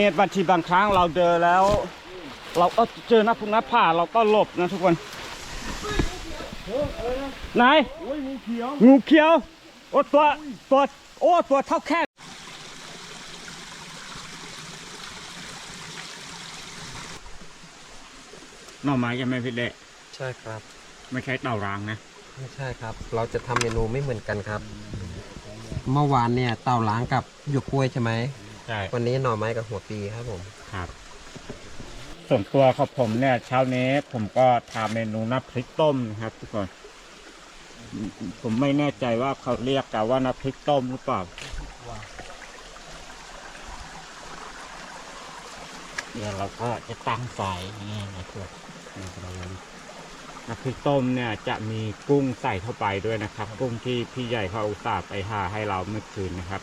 เนี่ยบางทีบางครั้งเราเดินแล้ว เราก็เจอหน้าพุงหน้าผ่าเราก็หลบนะทุกคนไหนโอ้ยงูเขียวงูเขียวโอ้ตัวตัวโอ้ตัวเท่าแค่หน่อไม้ยังไม่พิเดะใช่ครับ ไม่ใช่เต่ารางนะไม่ใช่ครับ เราจะทำเมนูไม่เหมือนกันครับ เมื่อวานเนี่ยเต่าล้างกับหยวกกล้วยใช่ไหม ใช่ วันนี้หน่อไม้กับหัวปีครับผม ครับ ส่วนตัวของผมเนี่ย เช้านี้ผมก็ทำเมนูน้ำพริกต้มนะครับทุกคน ผมไม่แน่ใจว่าเขาเรียกกันว่าน้ำพริกต้มหรือเปล่าเดี๋ยวเราก็จะตั้งไฟนี่นะครับนี่เราน้ำพริกต้มเนี่ยจะมีกุ้งใส่เข้าไปด้วยนะครับ กุ้งที่พี่ใหญ่เขาอุตส่าห์ไปหาให้เราเมื่อคืนนะครับ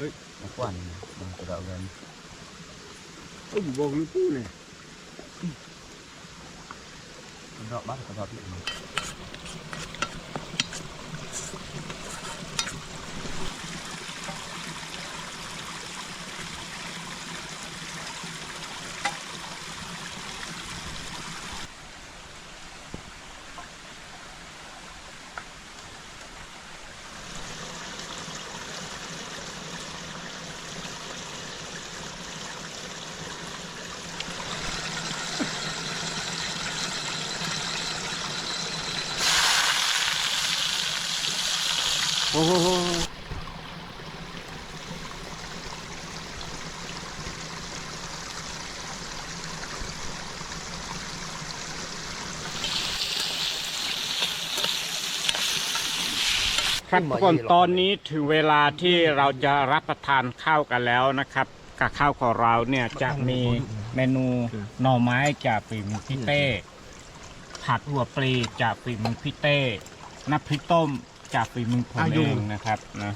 เฮ้ยกวนมันกระดากันเอ้ยบอกลูกผู้เลยกระดาบ้านกระดาที่ ครับทุกคนตอนนี้ถึงเวลาที่เราจะรับประทานข้าวกันแล้วนะครับกับข้าวของเราเนี่ยจะมีเมนูหน่อไม้จากฝีมือพี่เต้ ผัดหัวปลีจากฝีมือพี่เต้น้ำพริกต้มจากฝีมือผมเองนะครับนะ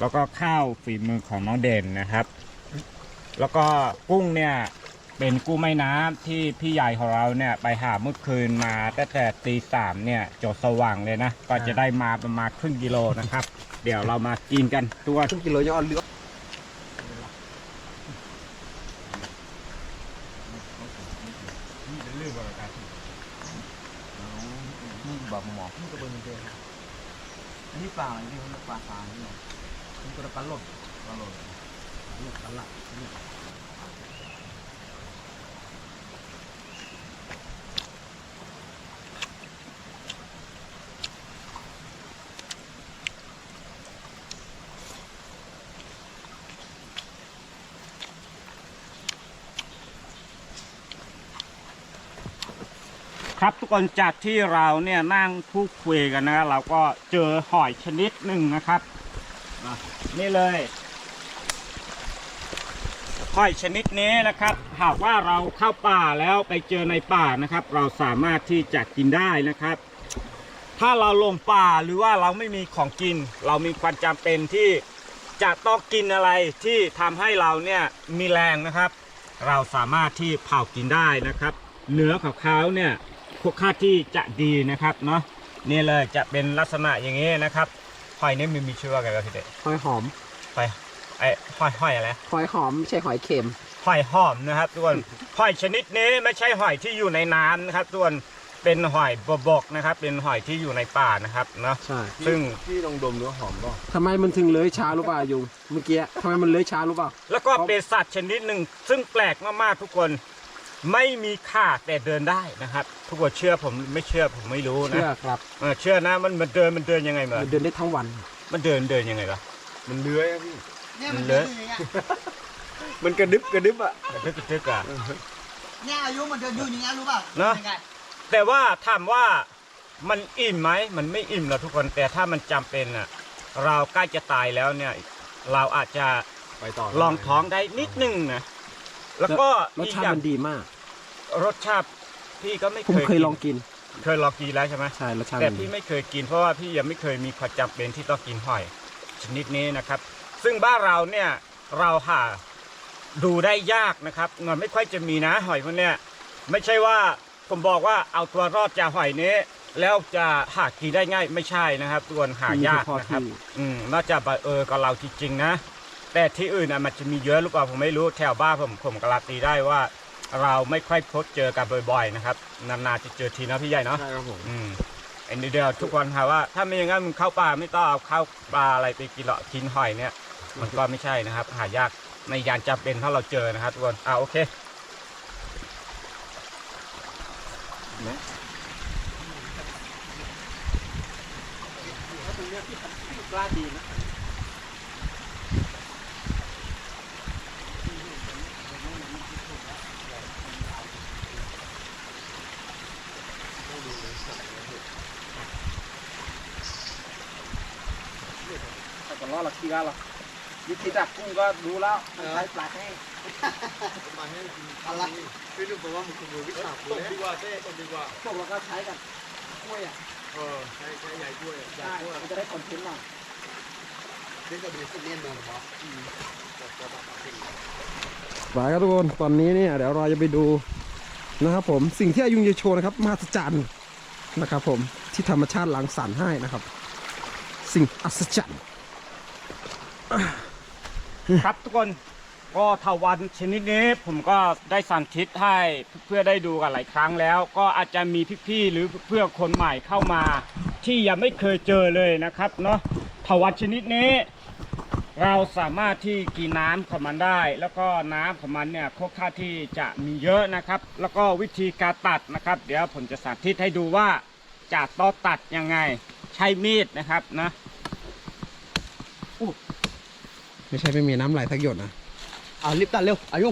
แล้วก็ข้าวฝีมือของน้องเด่นนะครับ แล้วก็กุ้งเนี่ย เป็นกู้ไม่น้ำที่พี่ใหญ่ของเราเนี่ยไปหาเมื่อคืนมาตั้งแต่ตีสามเนี่ยจดสว่างเลยนะ ก็จะได้มาประมาณครึ่งกิโลนะครับ เดี๋ยวเรามากินกันตัว ครึ่ง kilo nhỏ lửa. Ini bab mỏ không có bên kia. Ini ปลาอะไรนี่มันปลาตายนี่มันก็ปลาหลดปลาหลดนี่ปลาหลักนี่ ครับทุกคนจากที่เราเนี่ยนั่งพูดคุยกันนะเราก็เจอหอยชนิดหนึ่งนะครับนี่เลยหอยชนิดนี้นะครับ หากว่าเราเข้าป่าแล้วไปเจอในป่านะครับ เราสามารถที่จะกินได้นะครับ ถ้าเราลงป่าหรือว่าเราไม่มีของกิน เรามีความจำเป็นที่จะต้องกินอะไรที่ทำให้เราเนี่ยมีแรงนะครับ เราสามารถที่เผากินได้นะครับ เนื้อของเขาเนี่ย พวกค่าที่จะดีนะครับเนาะนี่เลยจะเป็นลักษณะอย่างนี้นะครับหอยนี่มันมีชื่อว่าไงครับพี่เด็กหอยหอมหอยไอ้หอยหอยอะไรหอยหอมไม่ใช่หอยเค็มหอยหอมนะครับทุกคนหอยชนิดนี้ไม่ใช่หอยที่อยู่ในน้ำนะครับทุกคนเป็นหอยบกนะครับ เป็นหอยที่อยู่ในป่านะครับเนาะใช่ซึ่งพี่ lông đồm nữa hỏng không ทำไมมันถึงเลื้อยช้ารู้ป่ะยุงเมื่อกี้ทำไมมันเลื้อยช้ารู้ป่ะแล้วก็เป็นสัตว์ชนิดหนึ่งซึ่งแปลกมากๆทุกคน ไม่มีขาแต่เดินได้นะครับ ทุกคนเชื่อผมไม่เชื่อผมไม่รู้นะเชื่อครับเออเชื่อนะมันมันเดินมันเดินยังไงมามันเดินได้ทั้งวัน มันเดินเดินยังไงล่ะ Mình lưới á พี่ เนี่ยมัมันนเลเดิอะนอยู่อย่างเงี้ย Mình cà đứp cà đứp ạ กระทึกกระทึกอะ เนี่ยอายุมันเดินอยู่อย่างเงี้ยรู้ป่ะเนอะ ยังไงแต่ว่าถามว่ามันอิ่มไหมมันไม่อิ่มหรอกทุกคนแต่ถ้ามันจำเป็นอะเราใกล้จะตายแล้วเนี่ย เราอาจจะ Phải tỏ ลองท้องได้นิดนึงนะแล้วก็รสอีกชาติอย่างมันดีมาก รสชาติพี่ก็ไม่ผมเคยเคยกินลองกิน เคยลองกินแล้วใช่ไหมใช่รสชาติแต่มันดีพี่ไม่เคยกินเพราะว่าพี่ยังไม่เคยมีความจำเป็นที่ต้องกินหอย ชนิดนี้นะครับ ซึ่งบ้านเราเนี่ยเราหาดูได้ยากนะครับมันไม่ค่อยจะมีนะหอยพวกเนี้ยไม่ใช่ว่าผมบอกว่าเอาตัวรอดจากหอยนี้ แล้วจะหากินได้ง่ายไม่ใช่นะครับตัวนหายากนะครับ อืมน่าจะบังเออกับเราจริงๆนะ แต่ที่อื่นน่ะมันจะมีเยอะหรือเปล่าผมไม่รู้แถวบ้านผมผมการันตีได้ว่า เราไม่ค่อยพบเจอกันบ่อยๆนะครับนานๆจะเจอทีนะพี่ใหญ่เนาะใช่ครับผมอืมอันนี้เดียวทุกคนถามว่า ถ้าไม่อย่างนั้นมึงเข้าป่าไม่ต้องเอาเข้าปลาอะไรไปกินหรอกกินหอยเนี่ย มันก็ไม่ใช่นะครับ หายากในยานจำเป็นถ้าเราเจอนะครับทุกคนอ่าโอเคกล้าดีนะ ก็รอดละทีละละวิธีดักกุ้งก็รู้แล้วมันใช้ปลาแห้งอะไรพี่ดูบอกว่ามันคือมือวิชาตกดีกว่าเต้ตกดีกว่าตกแล้วก็ใช้กับกล้วยอะเออใช่ใช่ใหญ่ด้วยใช่มันจะได้คอนเทนต์หน่อยนี่ก็ดูสุดเนียนเมืองบอสไปครับทุกคนตอนนี้เนี่ยเดี๋ยวเราจะไปดูนะครับผมสิ่งที่อายุงจะโชว์นะครับมหัศจรรย์ นะครับผมที่ธรรมชาติหลังสรรค์ให้นะครับ สิ่งอัศจรรย์ครับทุกคนก็ทวันชนิดนี้ผมก็ได้สันทิษให้เพื่อได้ดูกันหลายครั้งแล้ว ก็อาจจะมีพี่ๆหรือเพื่อคนใหม่เข้ามา ที่ยังไม่เคยเจอเลยนะครับเนาะทวันชนิดนี้ เราสามารถที่กินน้ำของมันได้ แล้วก็น้ำของมันเนี่ยค่อนข้างที่จะมีเยอะนะครับ แล้วก็วิธีการตัดนะครับ เดี๋ยวผมจะสาธิตให้ดูว่าจะต้องตัดยังไง ใช้มีดนะครับนะไม่ใช่ไม่มีน้ำไหลทักหยดนะอ่ารีบตัดเร็วอายุ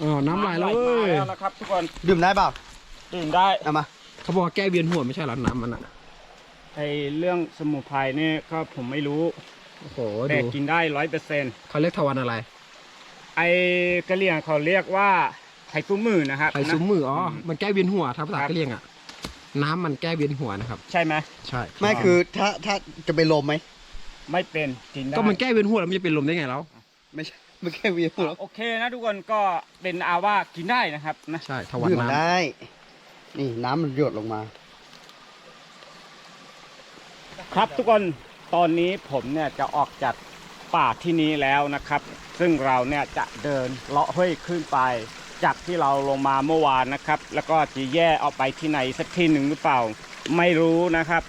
อ๋อน้ำไหลแล้วเว้ย มาแล้วนะครับทุกคน ดื่มได้เปล่า ดื่มได้เอามาเขาบอกว่าแก้เวียนหัวไม่ใช่เหรอน้ำมันอะไอเรื่องสมุนไพรนี่ก็ผมไม่รู้โอ้โหแต่ดูกินได้ร้อยเปอร์เซ็นต์เขาเรียกทวันอะไรไอกะเหรี่ยงเขาเรียกว่าไข่ซุ้มมือนะครับ ไข่ซุ้มนะมืออ๋อมันแก้เวียนหัวถ้าภาษาครับ กะเหรี่ยงอะน้ำมันแก้เวียนหัวนะครับ ใช่ไหมใช่ไม่คือถ้าถ้าจะไปลมไหมไม่เป็นกินได้ ก็มันแก้เวียนหัวแล้วมันจะเป็นลมได้ไงแล้วไม่ใช่ไม่แค่เวียนหัวโอเคนะทุกคนก็เป็นอาว่ากินได้นะครับนะใช่ทวันดื่มน้ำได้ นี่น้ำมันหยดลงมา ครับทุกคนตอนนี้ผมเนี่ยจะออกจากป่าที่นี้แล้วนะครับ ซึ่งเราเนี่ยจะเดินเลาะห้วยขึ้นไป จากที่เราลงมาเมื่อวานนะครับ แล้วก็จะแย่เอาไปที่ไหนสักที่หนึ่งหรือเปล่า ไม่รู้นะครับ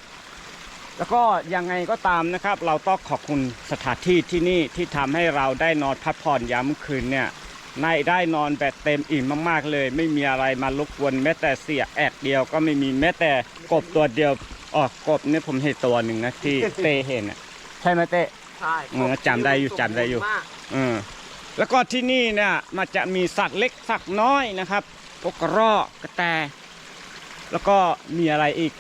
แล้วก็ยังไงก็ตามนะครับ เราต้องขอบคุณสถานที่ที่นี่ที่ทำให้เราได้นอนพักผ่อนยามคืนเนี่ย ในได้นอนแบบเต็มอิ่มมากๆเลย ไม่มีอะไรมารบกวนแม้แต่เสียแอกเดียวก็ไม่มีแม้แต่กบตัวเดียวอ๋อกบเนี่ยผมเห็นตัวหนึ่งนะที่เต้เห็นอะใช่ไหมเต้ใช่เออจำได้อยู่จำได้อยู่เออแล้วก็ที่นี่เนี่ยมันจะมีสัตว์เล็กสัตว์น้อยนะครับพวกกระรอกกระแต แล้วก็มีอะไรอีก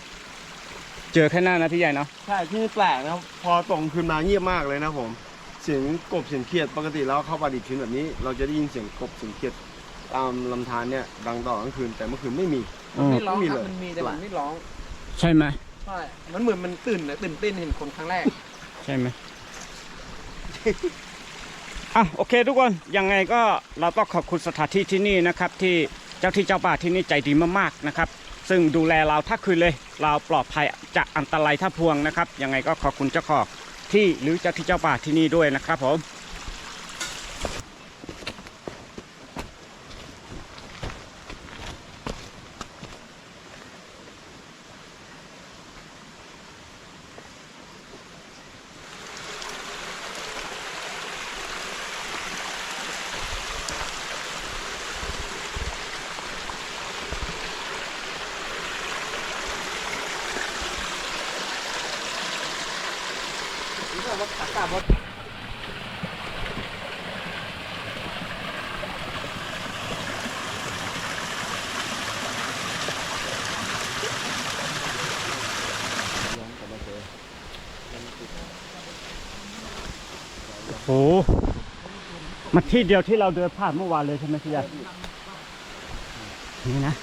เจอแค่นั้นนะพี่ใหญ่เนาะใช่ที่แปลกนะครับพอตกคืนมาเงียบมากเลยนะผมเสียงกบเสียงเขียดปกติแล้วเข้าป่าดิบชื้นแบบนี้ เราจะได้ยินเสียงกบเสียงเขียดตามลำธารเนี่ยดังต่อกลางคืนแต่เมื่อคืนไม่มีไม่ร้องไม่มีคเลรับยมันมีแต่มันไม่ร้องใช่ไหมใช่มันเหมือนมันตื่นนะตื่นเต้นเห็นคนครั้งแรก ใช่ไหมอะโอเคทุกคนยังไงก็เราต้องขอบคุณสถานที่ที่นี่นะครับ ที่เจ้าที่เจ้าป่าที่นี่ใจดีมากๆนะครับ ซึ่งดูแลเราทักคืนเลย เราปลอดภัยจากอันตรายท่าพวงนะครับ ยังไงก็ขอบคุณเจ้าของ ที่หรือเจ้าที่เจ้าป่าที่นี่ด้วยนะครับผม โหมาที่เดียวที่เราเดินผ่านเมื่อวานเลยใช่ไหมพี่ใหญ่นี่นะ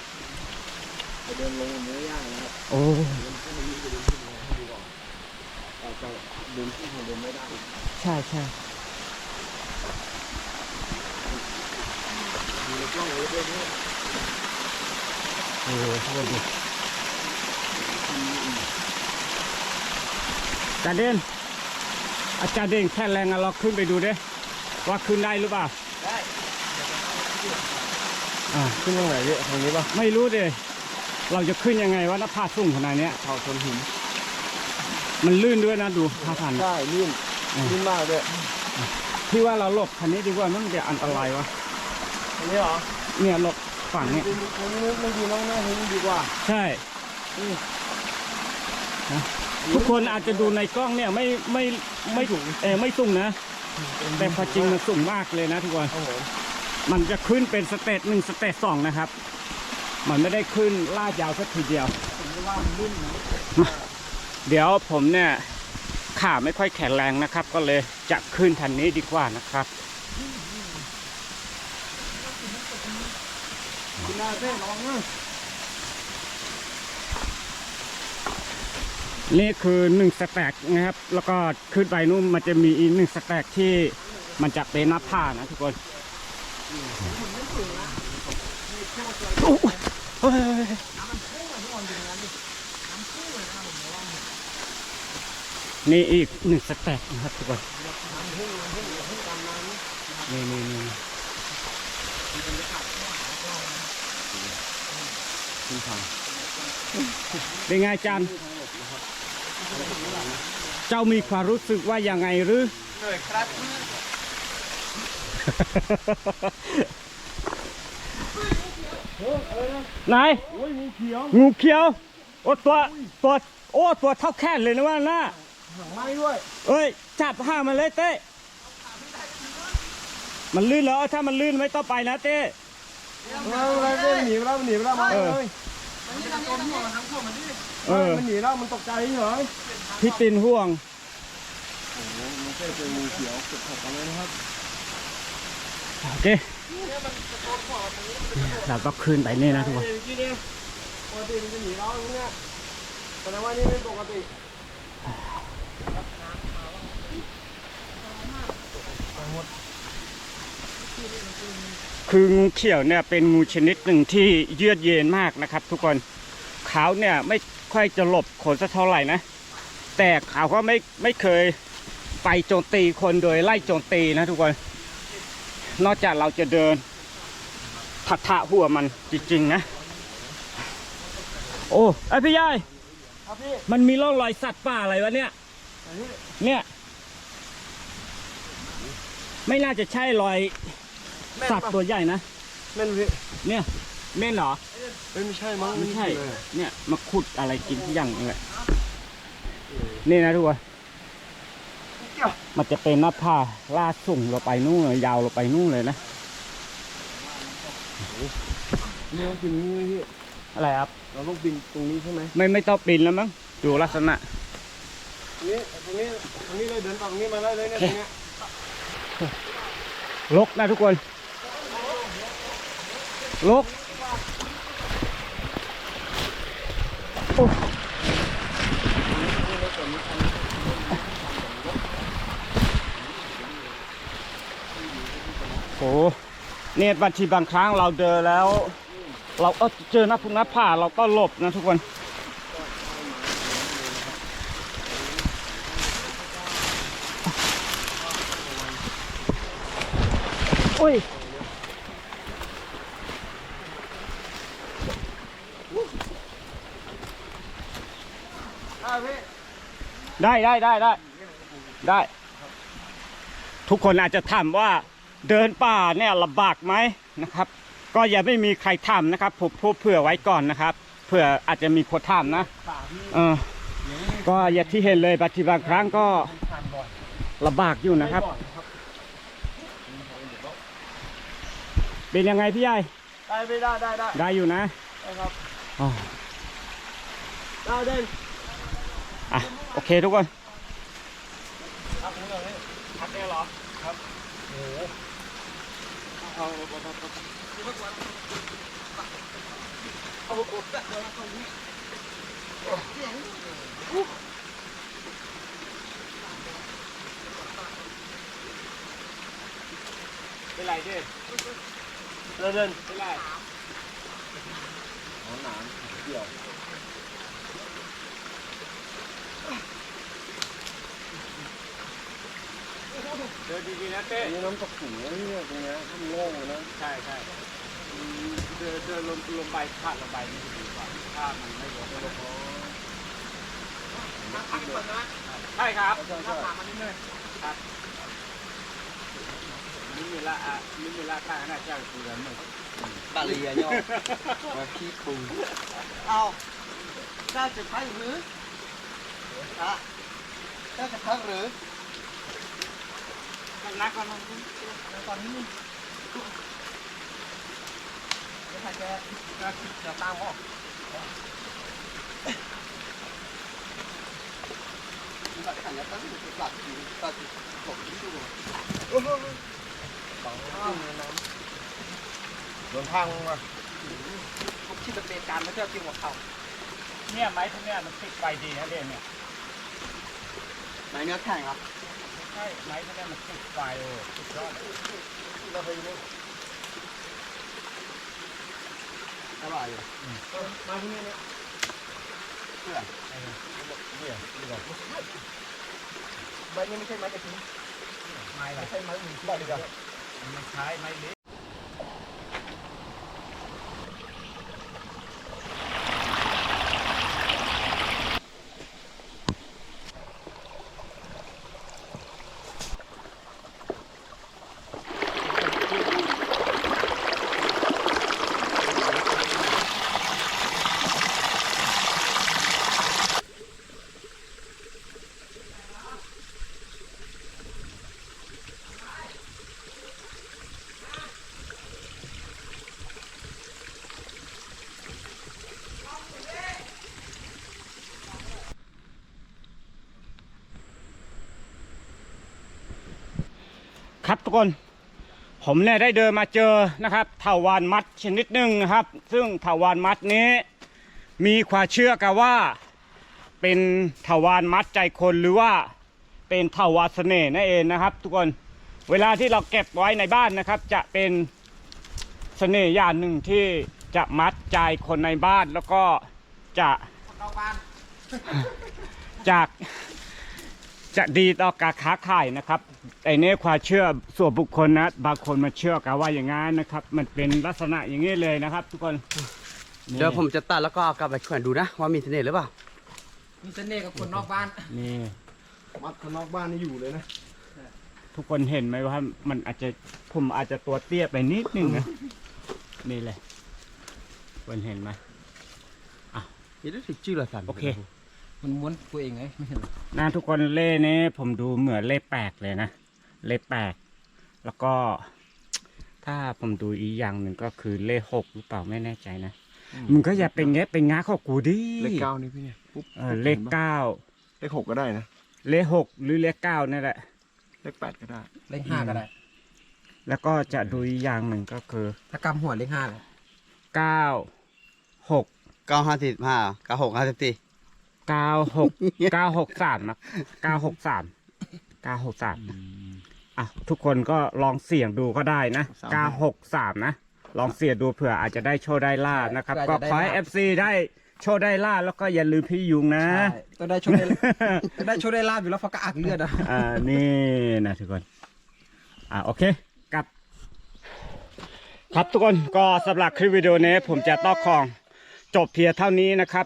เดินลงเนื้อย่างนะครับโอ้แต่เดินที่คงเดินไม่ได้ ใช่ใช่มีรถกล้องรถด้วยเนี่ยโอ้โหทุกคนดูจารเด่น อาจารย์เด่นแค่แรงอะเราขึ้นไปดูดิว่าขึ้นได้หรือเปล่าอ่าขึ้นตรงไหนเนี่ยทางนี้ปะไม่รู้ดิเราจะขึ้นยังไงว่าหน้าผาสูงขนาดเนี้ยเขาชนหิน มันลื่นด้วยนะดูท่าทางใช่ลื่นอืมลื่นมากด้วยพี่ว่าเราหลบคันนี้ดีกว่ามันจะอันตรายวะอันนี้เหรอเนี่ยหลบฝั่งเนี้ยทางนี้ไม่ดีน้องหน้าทางนี้ดีกว่า ใช่นะ ทุกคนอาจจะดูในกล้องเนี่ยไม่ไม่ไม่เออไม่สูงนะ แต่พอจริงมันสูงมากเลยนะทุกคนครับผมมันจะขึ้นเป็นสเตจหนึ่งสเตจสองนะครับ มันไม่ได้ขึ้นลาดยาวสักทีเดียวมาเดี๋ยวผมเนี่ยขาไม่ค่อยแข็งแรงนะครับ ก็เลยจะขึ้นทันนี้ดีกว่านะครับคุณนาเต้ระวัง นี่คือหนึ่งสแต็กนะครับ แล้วก็ขึ้นไปนู่นมันจะมีอีกหนึ่งสแต็กที่มันจะเป็นหน้าผ้านะทุกคนโอ้ยนี่อีกหนึ่งสแต็กนะครับทุกคนนี่นี่นี่เป็นไงจารย์ เจ้ามีความรู้สึกว่ายังไงหรือเหนื่อยครับไหนโอ้ยงูเขียวงูเขียวโอ้ตัวตัวโอ้ตัวเท่าแค่เลยนะว่าน่าหางไม้ด้วยเอ้ยจับห้ามันเลยเต้มันลื่นแล้วถ้ามันลื่นไม่ต้องไปนะเต้มาอะไรเต้หนีไปแล้วมันหนีไปแล้วมาเอเลอยเออมันหนีแล้วมันตกใจเฉย พี่ตินห่วงมันแค่เจองูเขียวเก็บผักเอาไว้นะครับโอเคเราก็ขึ้นไปนี่นะทุกคนเมื่อกี้เนี่ยปกติมันจะหนีเราอย่างเงี้ยแสดงว่านี่ไม่ปกติคืองูเขียวเนี่ยเป็นงูชนิดหนึ่งที่เยือกเย็นมากนะครับ ทุกคนเขาเนี่ยไม่ค่อยจะหลบขนสักเท่าไหร่นะ แต่เขาก็ไม่ไม่เคยไปโจมตีคนโดยไล่โจมตีนะทุกคน นอกจากเราจะเดินถักทะหัวมันจริงๆนะ โอ้ไอยพี่ยายครับพี่มันมีร่องรอยสัตว์ป่าอะไรวะเนี่ยอันนี้เนี่ย ไม่น่าจะใช่รอยแม่นสัตว์ปะตัวใหญ่นะแม่นพี่เนี่ยเม่นเหรอเอ้ยไม่ใช่มั้งไม่ใช่เลยเนี่ยมาขุดอะไรกินทุกอย่างเลย นี่นะทุกคนมันจะเป็นหน้าผาลาดสุ่งเราไปนู่นเลยยาวเราไปนู่นเลยนะนี่ต้องปีนนี้ไหมพี่อะไรครับ เราต้องปีนตรงนี้ใช่ไหมไม่ไม่ต้องปีนแล้วมั้งดูลักษณะตรงนี้ตรงนี้ตรงนี้เลยเดินตรงนี้มาได้เลยเนี่ยตรงเนี้ยลกนะทุกคนลกโอ้ เนี่ยบางทีบางครั้งเราเดินแล้ว เราก็เจอหน้าพุงหน้าผาเราก็หลบนะทุกคนอุ้ยอ่าพี่ได้ได้ได้ได้ได้ ทุกคนอาจจะถามว่า เดินป่าเนี่ยลำบากไหมนะครับ ก็อย่าไม่มีใครทำนะครับผมพูดเผื่อไว้ก่อนนะครับเผื่ออาจจะมีคนทำนะเออก็อย่างที่เห็นเลยบางทีบางครั้งก็ลำบากอยู่นะครับ เป็นยังไงพี่ใหญ่ได้ไม่ได้ได้ได้ได้อยู่นะได้ครับอ๋อได้เด่นอะโอเคทุกคนพักเนี่ยเหรอคครับโอ้โห เอาเอาเอาเอาเป็นไรดิเดินเดินเป็นไรหนาวหนาวเดี่ยว เดินดีๆนะเต้อันนี้น้ำตกสูงนะเนี่ยตรงเนี้ยมันโล่งเลยนะใช่ใช่อืมเดินเดินลงลงไปพลาดลงไปนี่จะดีกว่าถ้ามันไม่ลงลงใช่ครับใช่ใช่นี่มีละอะนี่มีละข้างหน้าเจ้าคือแล้วมึงบาลีอะย่อมาขี้ปูเอาเจ้าจะพักหรือฮะเจ้าจะพักหรือ นักกันมั้งตอนนี้ไม่ทันจะจะตามออกหลักฐานแล้วตั้งอยู่หลักอยู่ตัดตกที่ดูโอ้โหโดนพังมาทุกที่ดำเนินการไม่ใช่จริงหัวเข่าเนี่ยไม้พวกเนี้ยมันติดไฟดีนะเด่นเนี่ยไหนเนื้อแข็งครับ ใช่ไม้พวกเนี้ยมันติดไฟโอ้สุดยอดเราเคยรู้อร่อยอยู่มาที่นี่เนี่ยเพื่อนเนี่ยดีกว่าใบนี้ไม่ใช่ไม้กระถิ่นไม่ใช่ไม้หมุนบ้าดีกว่ามันใช้ไม้เล็ก คน ผมเนี่ยได้เดินมาเจอนะครับเถาวานมัดชนิดหนึ่งนะครับ ซึ่งเถาวานมัดนี้มีความเชื่อกันว่า เป็นเถาวานมัดใจคนหรือว่าเป็นเถาวาสเสน่ห์นั่นเองนะครับ ทุกคนเวลาที่เราเก็บไว้ในบ้านนะครับ จะเป็นเสน่ห์อย่างหนึ่งที่จะมัดใจคนในบ้านแล้วก็จะจากจะดีต่อการค้าขายนะครับ ไอ้เนี่ความเชื่อส่วนบุคคลนะ บางคนมาเชื่อกันว่าอย่างงั้นนะครับ มันเป็นลักษณะอย่างนี้เลยนะครับ ทุกคนนี่เดี๋ยวผมจะตัดแล้วก็เอากลับไปแขวนดูนะว่ามีเสน่ห์หรือเปล่า มีเสน่ห์กับคนนอกบ้าน นี่มัดข้างนอกบ้านนี่อยู่เลยนะ ทุกคนเห็นไหมว่ามันอาจจะผมอาจจะตัวเตี้ยไปนิดนึงนะนี่เลยคนเห็นไหมนี่รู้สึกชื่อละสันโอเค มันม้วนตัวเองไงไม่เห็นหรอนะทุกคนเล่นี้ผมดูเหมือนเล่แปลกเลยนะ เล่แปลก แล้วก็ ถ้าผมดูอีกอย่างหนึ่งก็คือเลขหกหรือเปล่าไม่แน่ใจนะ มึงก็อย่าเป็นเงี้ยเป็นง้าของกูดิ เลขเก้านี่พี่เนี่ยปุ๊บเออเลขเก้า เลขหกก็ได้นะ เลขหกหรือเลขเก้านี่แหละ เลขแปดก็ได้ เลขห้าก็ได้ แล้วก็จะดูอีกอย่างหนึ่งก็คือถ้ากำหัวเลขห้าเลยเก้าหกเก้าห้าสิบห้าเก้าหกห้าสิบสี่ เก้าหกเก้าหกสามนะเก้าหกสามเก้าหกสามอะทุกคนก็ลองเสี่ยงดูก็ได้นะเก้าหกสามนะ ลองเสี่ยงดูเผื่ออาจจะได้โชคได้ลาบนะครับ ก็ขอให้เอฟซีได้โชคได้ลาบแล้วก็อย่าลืมพี่ยุงนะใช่ต้องได้โชว์ได้ต้องได้โชว์ได้ลาบอยู่แล้วเพราะกระอักเลือดอะอ่านี่นะทุกคนอ่าโอเคกลับ ครับทุกคนก็สำหรับคลิปวิดีโอนี้ผมจะต้องของจบเพียงเท่านี้นะครับ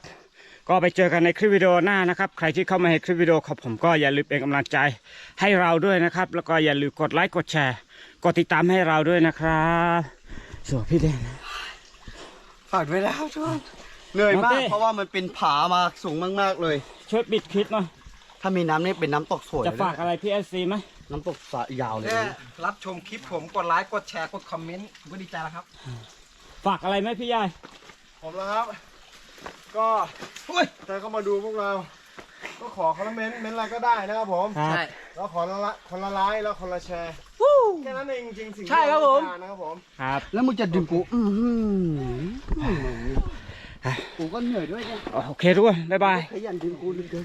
ก็ไปเจอกันในคลิปวิดีโอหน้านะครับ ใครที่เข้ามาให้คลิปวิดีโอของผมก็อย่าลืมเป็นกำลังใจให้เราด้วยนะครับ แล้วก็อย่าลืมกดไลค์กดแชร์กดติดตามให้เราด้วยนะครับส่วนพี่แดงนะฝากด้วยนะครับทุกคนเหนื่อยน้องมาเต้กเพราะว่ามันเป็นผามาสูงมากๆเลย ช่วยปิดคลิปหน่อยถ้ามีน้ำนี่เป็นน้ำตกสวยจะฝากอะไรพี่เอซีไหมน้ำตกสายยาวเลยแค่นะรับชมคลิปผมกดไลค์กดแชร์กดคอมเมนต์ผมก็ดีใจแล้วครับ ฝากอะไรไหมพี่ยายผมแล้วครับ ก็ถ้าเข้ามาดูพวกเรา ก็ขอคอมเมนต์เมนต์อะไรก็ได้นะครับผมครับใช่ แล้วขอละละคนละไลค์แล้วคนละแชร์แค่นั้นเองจริงๆสิ่งที่ใช่ครับผมเาต้องการนะครับผม ครับ แล้วมึงจะดึงกู อือหือกูก็เหนื่อยด้วยเนี่ยโอเคทุกคน บ๊ายบาย ขยันดึงกูเหลยเกิน